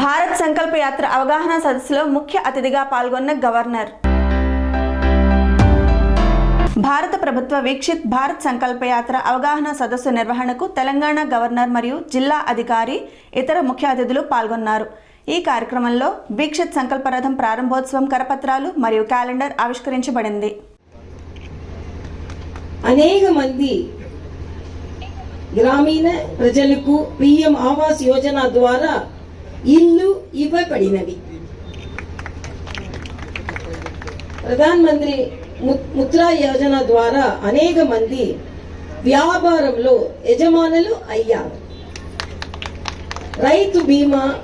భారత్ సంకల్ప యాత్ర అవగాహన సదస్సులో ముఖ్య అతిథిగా పాల్గొన్న గవర్నర్. భారత ప్రభుత్వ వీక్షిత్ భారత్ సంకల్ప యాత్ర అవగాహన సదస్సు నిర్వహణకు తెలంగాణ గవర్నర్ మరియు జిల్లా అధికారి ఇతర ముఖ్య అతిథులు పాల్గొన్నారు. ఈ కార్యక్రమంలో వీక్షిత్ సంకల్ప రథం ప్రారంభోత్సవం కరపత్రాలు మరియు క్యాలెండర్ ఆవిష్కరించబడింది. అనేక మంది గ్రామీణ ప్రజలకు పిఎం ఆవాస్ యోజన ద్వారా ఇల్లు ఇవ్వబడినవి. ప్రధాన మంత్రి ము- ముద్రా యోజన ద్వారా అనేక మంది వ్యాపారంలో యజమానులు అయ్యారు. రైతు బీమా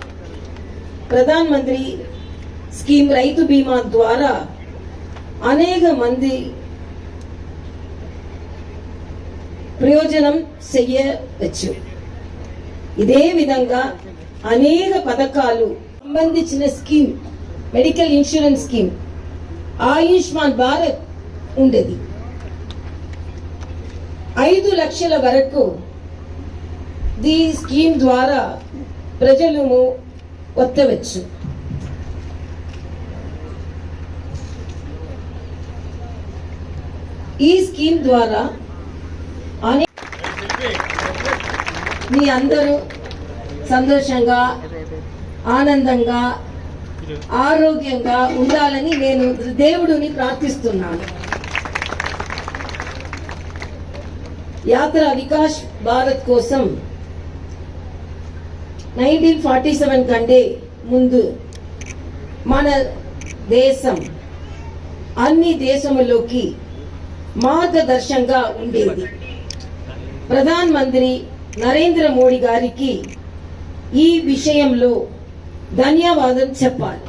ప్రధాన మంత్రి స్కీమ్ రైతు బీమా ద్వారా అనేక మంది ప్రయోజనం చెయ్యవచ్చు. ఇదే విధంగా అనేక పథకాలు సంబంధించిన scheme medical insurance scheme Ayushman Bharat ఉండేది. ఐదు లక్షల వరకు ఈ స్కీమ్ ద్వారా ప్రజలను వత్తవచ్చు ఈ స్కీమ్ ద్వారా అనే మీ అందరూ సంతోషంగా ఆనందంగా ఆరోగ్యంగా ఉండాలని నేను దేవుడిని ప్రార్థిస్తున్నాను. యాత్ర వికాస్ భారత్ కోసం నైన్టీన్ ఫార్టీ సెవెన్ కంటే ముందు మన దేశం అన్ని దేశములోకి మార్గదర్శంగా ఉండేది. ప్రధాన మంత్రి నరేంద్ర మోడీ గారికి ఈ విషయంలో ధన్యవాదం చెప్పాలి.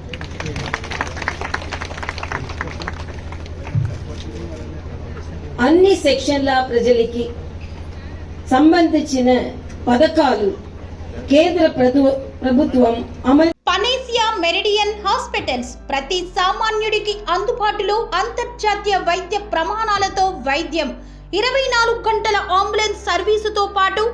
అన్ని సెక్షన్ల ప్రజలకి సంబంధించిన పథకాలు కేంద్ర ప్రభు- ప్రభుత్వం అమలు పనేసియా మెరిడియన్ హాస్పిటల్స్ ప్రతి సామాన్యుడికి అందుబాటులో అంతర్జాతీయ వైద్య ప్రమాణాలతో వైద్యం. ఇరవై నాలుగు గంటల అంబులెన్స్ సర్వీసుతో పాటు